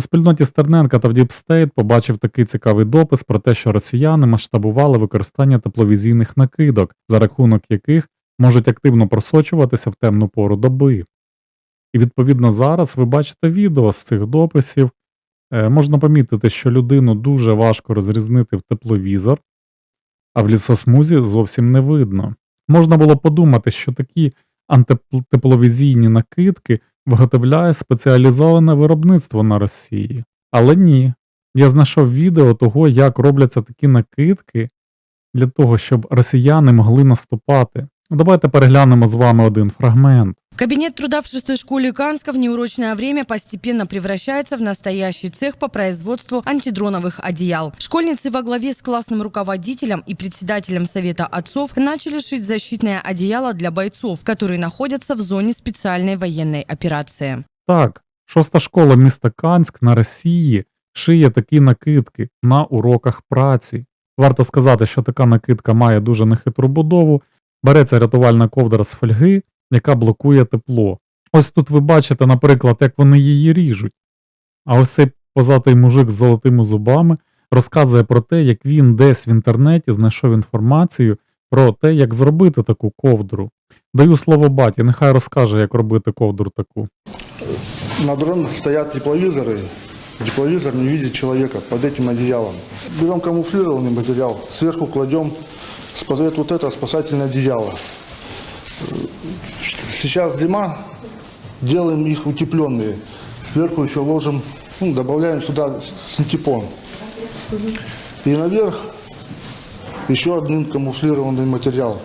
У спільноті Стерненка та в Діпстейт побачив такий цікавий допис про те, що росіяни масштабували використання тепловізійних накидок, за рахунок яких можуть активно просочуватися в темну пору доби. І відповідно зараз ви бачите відео з цих дописів. Е, можна помітити, що людину дуже важко розрізнити в тепловізор, а в лісосмузі зовсім не видно. Можна було подумати, що такі антитепловізійні накидки виготовляє спеціалізоване виробництво на Росії. Але ні. Я знайшов відео того, як робляться такі накидки для того, щоб росіяни могли наступати. Ну, Давайте переглянемо з вами один фрагмент. Кабинет труда в шестой школе Канска в неурочное время постепенно превращается в настоящий цех по производству антидроновых одеял. Школьницы во главе с классным руководителем и председателем Совета отцов начали шить защитное одеяло для бойцов, которые находятся в зоне специальной военной операции. Так, шоста школа міста Канськ на Росії шиє такі накидки на уроках праці. Варто сказати, що така накидка має дуже нехитру будову, береться рятувальна ковдра з фольги, яка блокує тепло. Ось тут ви бачите, наприклад, як вони її ріжуть. А ось цей позатий мужик з золотими зубами розказує про те, як він десь в інтернеті знайшов інформацію про те, як зробити таку ковдру. Даю слово баті, нехай розкаже, як робити ковдру таку. На дронах стоят тепловизоры. Тепловизор не видит человека под этим одеялом. Берем камуфлированный материал, сверху кладем спа- вот это спасательное одеяло. Сейчас зима, делаем их утепленные. Сверху еще ложим, ну, добавляем сюда синтепон. И наверх еще один камуфлированный материал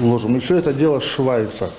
ложим. И все это дело сшивается.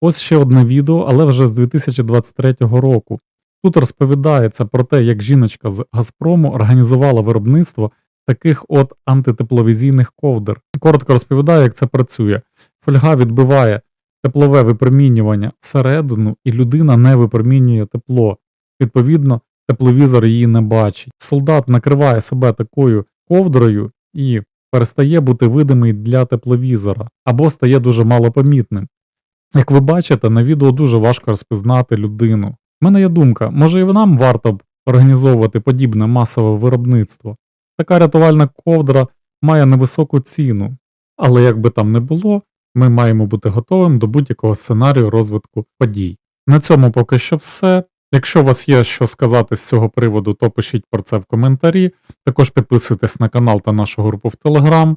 Ось ще одне відео, але вже з 2023 року. Тут розповідається про те, як жіночка з Газпрому організувала виробництво таких от антитепловізійних ковдр. Коротко розповідає, як це працює. Фольга відбиває теплове випромінювання всередину, і людина не випромінює тепло. Відповідно, тепловізор її не бачить. Солдат накриває себе такою ковдрою і перестає бути видимий для тепловізора або стає дуже малопомітним. Як ви бачите, на відео дуже важко розпізнати людину. У мене є думка, може і нам варто б організовувати подібне масове виробництво. Така рятувальна ковдра має невисоку ціну, але як би там не було, ми маємо бути готовим до будь-якого сценарію розвитку подій. На цьому поки що все. Якщо у вас є що сказати з цього приводу, то пишіть про це в коментарі. Також підписуйтесь на канал та нашу групу в Телеграм.